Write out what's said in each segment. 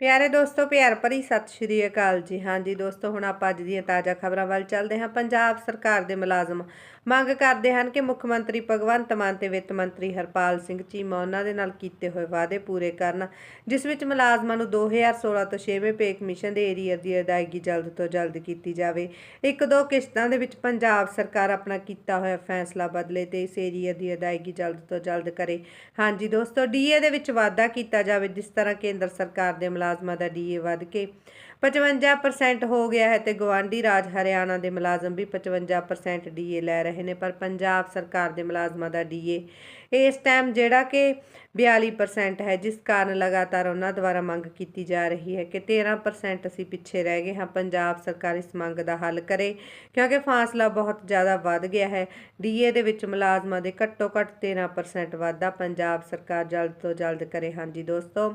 ਪਿਆਰੇ ਦੋਸਤੋ, ਪਿਆਰ ਭਰੀ ਸਤਿ ਸ਼੍ਰੀ ਅਕਾਲ ਜੀ। ਹਾਂਜੀ ਦੋਸਤੋ, ਹੁਣ ਆਪਾਂ ਅੱਜ ਦੀਆਂ ਤਾਜ਼ਾ ਖਬਰਾਂ ਵੱਲ ਚੱਲਦੇ ਹਾਂ। ਪੰਜਾਬ ਸਰਕਾਰ ਦੇ ਮੁਲਾਜ਼ਮ ਮੰਗ ਕਰਦੇ ਹਨ ਕਿ ਮੁੱਖ ਮੰਤਰੀ ਭਗਵੰਤ ਮਾਨ ਤੇ ਵਿੱਤ ਮੰਤਰੀ ਹਰਪਾਲ ਸਿੰਘ ਚੀਮਾ ਉਹਨਾਂ ਦੇ ਨਾਲ ਕੀਤੇ ਹੋਏ ਵਾਅਦੇ ਪੂਰੇ ਕਰਨ, ਜਿਸ ਵਿੱਚ ਮੁਲਾਜ਼ਮਾਂ ਨੂੰ 2016 ਤੋਂ 6ਵੇਂ ਪੇ ਕਮਿਸ਼ਨ ਦੇ ਏਰੀਅਰ ਦੀ ਅਦਾਇਗੀ ਜਲਦ ਤੋਂ ਜਲਦ ਕੀਤੀ ਜਾਵੇ। ਇੱਕ ਦੋ ਕਿਸ਼ਤਾਂ ਦੇ ਵਿੱਚ ਪੰਜਾਬ ਸਰਕਾਰ ਆਪਣਾ ਕੀਤਾ ਹੋਇਆ ਫੈਸਲਾ ਬਦਲੇ ਤੇ ਇਸ ਏਰੀਅਰ ਦੀ ਅਦਾਇਗੀ ਜਲਦ ਤੋਂ ਜਲਦ ਕਰੇ। ਹਾਂਜੀ ਦੋਸਤੋ ਡੀਏ ਦੇ ਵਿੱਚ ਵਾਧਾ ਕੀਤਾ ਜਾਵੇ, ਜਿਸ ਤਰ੍ਹਾਂ ਕੇਂਦਰ ਸਰਕਾਰ ਦੇ ਮੁਲਾਜ਼ਮਾਂ ਦਾ ਡੀਏ ਵੱਧ ਕੇ। 55% ਹੋ ਗਿਆ ਹੈ ਤੇ ਗਵਾਂਢੀ ਰਾਜ ਹਰਿਆਣਾ ਦੇ ਮੁਲਾਜ਼ਮ ਵੀ 55% ਡੀਏ ਲੈ ਰਹੇ ਨੇ, ਪਰ ਪੰਜਾਬ ਸਰਕਾਰ ਦੇ ਮੁਲਾਜ਼ਮਾਂ ਦਾ ਡੀਏ ਇਸ ਟਾਈਮ ਜਿਹੜਾ ਕਿ 42% ਹੈ, ਜਿਸ ਕਾਰਨ ਲਗਾਤਾਰ ਉਹਨਾਂ ਦੁਆਰਾ ਮੰਗ ਕੀਤੀ ਜਾ ਰਹੀ ਹੈ ਕਿ 13% ਅਸੀਂ ਪਿੱਛੇ ਰਹਿ ਗਏ ਹਾਂ, ਪੰਜਾਬ ਸਰਕਾਰ ਇਸ ਮੰਗ ਦਾ ਹੱਲ ਕਰੇ, ਕਿਉਂਕਿ ਫਾਸਲਾ ਬਹੁਤ ਜ਼ਿਆਦਾ ਵੱਧ ਗਿਆ ਹੈ। ਡੀਏ ਦੇ ਵਿੱਚ ਮੁਲਾਜ਼ਮਾਂ ਦੇ ਘੱਟੋ ਘੱਟ 13% ਵਾਧਾ ਪੰਜਾਬ ਸਰਕਾਰ ਜਲਦ ਤੋਂ ਜਲਦ ਕਰੇ ਹਾਂਜੀ ਦੋਸਤੋ।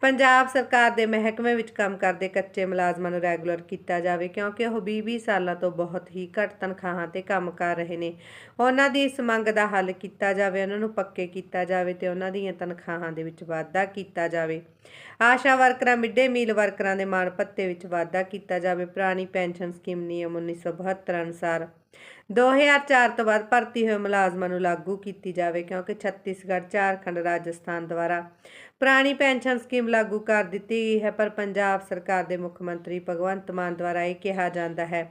ਪੰਜਾਬ ਸਰਕਾਰ ਦੇ ਮਹਿਕਮੇ ਵਿੱਚ ਕੰਮ ਕਰਦੇ ਕੱਚੇ ਮੁਲਾਜ਼ਮਾਂ ਨੂੰ ਰੈਗੂਲਰ ਕੀਤਾ ਜਾਵੇ, ਕਿਉਂਕਿ ਉਹ 20-20 ਸਾਲਾਂ ਤੋਂ ਬਹੁਤ ਹੀ ਘੱਟ ਤਨਖਾਹਾਂ ਤੇ ਕੰਮ ਕਰ ਰਹੇ ਨੇ। ਉਹਨਾਂ ਦੀ ਇਸ ਮੰਗ ਦਾ ਹੱਲ ਕੀਤਾ ਜਾਵੇ, ਉਹਨਾਂ ਨੂੰ ਪੱਕੇ ਕੀਤਾ ਜਾਵੇ ਤੇ ਉਹਨਾਂ ਦੀਆਂ ਤਨਖਾਹਾਂ ਦੇ ਵਿੱਚ ਵਾਧਾ ਕੀਤਾ ਜਾਵੇ। ਆਸ਼ਾ ਵਰਕਰਾਂ, ਮਿੱਡੇ ਮੀਲ ਵਰਕਰਾਂ ਦੇ ਮਾਣ ਭੱਤੇ ਵਿੱਚ ਵਾਧਾ ਕੀਤਾ ਜਾਵੇ। ਪੁਰਾਣੀ ਪੈਨਸ਼ਨ ਸਕੀਮ ਨਿਯਮ 1972 ਅਨੁਸਾਰ 2004 ਤੋਂ ਬਾਅਦ ਭਰਤੀ ਹੋਏ ਮੁਲਾਜ਼ਮਾਂ ਨੂੰ ਲਾਗੂ ਕੀਤੀ ਜਾਵੇ, ਕਿਉਂਕਿ ਛੱਤੀਸਗੜ੍ਹ, ਝਾਰਖੰਡ, ਰਾਜਸਥਾਨ ਦੁਆਰਾ ਪੁਰਾਣੀ ਪੈਨਸ਼ਨ ਸਕੀਮ ਲਾਗੂ ਕਰ ਦਿੱਤੀ ਗਈ ਹੈ, ਪਰ ਪੰਜਾਬ ਸਰਕਾਰ ਦੇ ਮੁੱਖ ਮੰਤਰੀ ਭਗਵੰਤ ਮਾਨ ਦੁਆਰਾ ਇਹ ਕਿਹਾ ਜਾਂਦਾ ਹੈ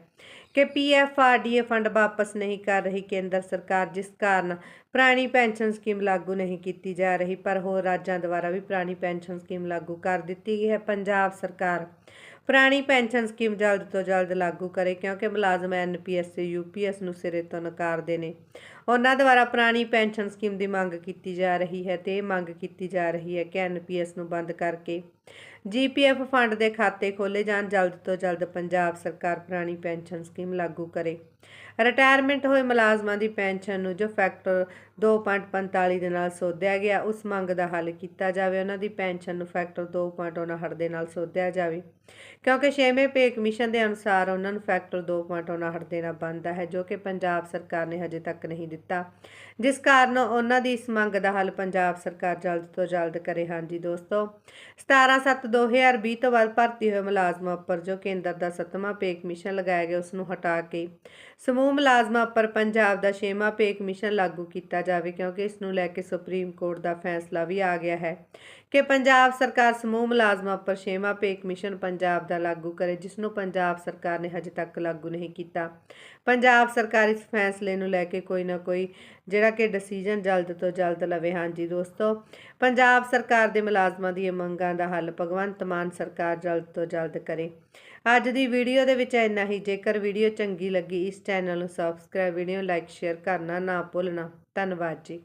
ਕਿ ਪੀਐਫਆਰਡੀਏ ਫੰਡ ਵਾਪਸ ਨਹੀਂ ਕਰ ਰਹੀ, ਕੇਂਦਰ ਸਰਕਾਰ ਜਿਸ ਕਾਰਨ ਪੁਰਾਣੀ ਪੈਨਸ਼ਨ ਸਕੀਮ ਲਾਗੂ ਨਹੀਂ ਕੀਤੀ ਜਾ ਰਹੀ, ਪਰ ਹੋਰ ਰਾਜਾਂ ਦੁਆਰਾ ਵੀ ਪੁਰਾਣੀ ਪੈਨਸ਼ਨ ਸਕੀਮ ਲਾਗੂ ਕਰ ਦਿੱਤੀ ਗਈ ਹੈ, ਪੰਜਾਬ ਸਰਕਾਰ ਪੁਰਾਣੀ ਪੈਨਸ਼ਨ ਸਕੀਮ ਜਲਦ ਤੋਂ ਜਲਦ ਲਾਗੂ ਕਰੇ ਕਿਉਂਕਿ ਮੁਲਾਜ਼ਮ ਐਨਪੀਐਸ ਤੇ ਯੂਪੀਐਸ ਨੂੰ ਸਿਰੇ ਤੋਂ ਨਕਾਰਦੇ ਨੇ। ਉਹਨਾਂ ਦੁਆਰਾ ਪੁਰਾਣੀ ਪੈਨਸ਼ਨ ਸਕੀਮ ਦੀ ਮੰਗ ਕੀਤੀ ਜਾ ਰਹੀ ਹੈ ਤੇ ਇਹ ਮੰਗ ਕੀਤੀ ਜਾ ਰਹੀ ਹੈ ਕਿ ਐਨਪੀਐਸ ਨੂੰ ਬੰਦ ਕਰਕੇ ਜੀਪੀਐਫ ਫੰਡ ਦੇ ਖਾਤੇ ਖੋਲੇ ਜਾਣ, ਜਲਦ ਤੋਂ ਜਲਦ ਪੰਜਾਬ ਸਰਕਾਰ ਪੁਰਾਣੀ ਪੈਨਸ਼ਨ ਸਕੀਮ ਲਾਗੂ ਕਰੇ। ਰਿਟਾਇਰਮੈਂਟ ਹੋਏ ਮੁਲਾਜ਼ਮਾਂ ਦੀ ਪੈਨਸ਼ਨ ਨੂੰ ਜੋ ਫੈਕਟਰ 2.45 ਦੇ ਨਾਲ ਸੋਧਿਆ ਗਿਆ, ਉਸ ਮੰਗ ਦਾ ਹੱਲ ਕੀਤਾ ਜਾਵੇ। ਉਹਨਾਂ ਦੀ ਪੈਨਸ਼ਨ ਨੂੰ ਫੈਕਟਰ 2.59 ਦੇ ਨਾਲ ਸੋਧਿਆ ਜਾਵੇ, ਕਿਉਂਕਿ 6ਵੇਂ ਪੇ ਕਮਿਸ਼ਨ ਦੇ ਅਨੁਸਾਰ ਉਹਨਾਂ ਨੂੰ ਫੈਕਟਰ 2.59 ਦੇਣਾ ਬਣਦਾ ਹੈ, ਜੋ ਕਿ ਪੰਜਾਬ ਸਰਕਾਰ ਨੇ ਹਜੇ ਤੱਕ ਨਹੀਂ ਦਿੱਤਾ। ਜਿਸ ਕਾਰਨ ਉਹਨਾਂ ਦੀ ਇਸ ਮੰਗ ਦਾ ਹੱਲ ਪੰਜਾਬ ਸਰਕਾਰ ਜਲਦ ਤੋਂ ਜਲਦ ਕਰੇ। ਹਾਂਜੀ ਦੋਸਤੋ 17/7/2020 ਤੋਂ ਬਾਅਦ ਭਰਤੀ ਹੋਏ ਮੁਲਾਜ਼ਮਾਂ ਉੱਪਰ ਜੋ ਕੇਂਦਰ ਦਾ 7ਵਾਂ ਪੇ ਕਮਿਸ਼ਨ ਲਗਾਇਆ ਗਿਆ ਉਸ ਨੂੰ ਹਟਾ ਕੇ ਸਮੂਹ ਮੁਲਾਜ਼ਮਾਂ ਉੱਪਰ ਪੰਜਾਬ ਦਾ 6ਵਾਂ ਪੇ ਕਮਿਸ਼ਨ ਲਾਗੂ ਕੀਤਾ ਜਾਵੇ, ਕਿਉਂਕਿ ਇਸ ਨੂੰ ਲੈ ਕੇ ਸੁਪਰੀਮ ਕੋਰਟ ਦਾ ਫੈਸਲਾ ਵੀ ਆ ਗਿਆ ਹੈ ਕਿ ਪੰਜਾਬ ਸਰਕਾਰ ਸਮੂਹ ਮੁਲਾਜ਼ਮਾਂ ਉੱਪਰ 6ਵਾਂ ਪੇ ਕਮਿਸ਼ਨ ਪੰਜਾਬ ਦਾ ਲਾਗੂ ਕਰੇ ਜਿਸ ਨੂੰ ਪੰਜਾਬ ਸਰਕਾਰ ਨੇ ਹਜੇ ਤੱਕ ਲਾਗੂ ਨਹੀਂ ਕੀਤਾ। ਪੰਜਾਬ ਸਰਕਾਰ ਇਸ ਫੈਸਲੇ ਨੂੰ ਲੈ ਕੇ ਕੋਈ ਨਾ ਕੋਈ ਜਿਹੜਾ ਕਿ ਡਿਸੀਜਨ ਜਲਦ ਤੋਂ ਜਲਦ ਲਵੇ। ਹਾਂਜੀ ਦੋਸਤੋ, ਪੰਜਾਬ ਸਰਕਾਰ ਦੇ ਮੁਲਾਜ਼ਮਾਂ ਦੀਆਂ ਮੰਗਾਂ ਦਾ ਹੱਲ ਭਗਵੰਤ ਮਾਨ ਸਰਕਾਰ ਜਲਦ ਤੋਂ ਜਲਦ ਕਰੇ। ਅੱਜ ਦੀ ਵੀਡੀਓ ਦੇ ਵਿੱਚ ਇੰਨਾ ਹੀ। ਜੇਕਰ ਵੀਡੀਓ ਚੰਗੀ ਲੱਗੀ, ਇਸ ਚੈਨਲ ਨੂੰ ਸਬਸਕ੍ਰਾਈਬ ਵੀਡੀਓ ਲਾਈਕ ਸ਼ੇਅਰ ਕਰਨਾ ਨਾ ਭੁੱਲਣਾ। ਧੰਨਵਾਦ ਜੀ।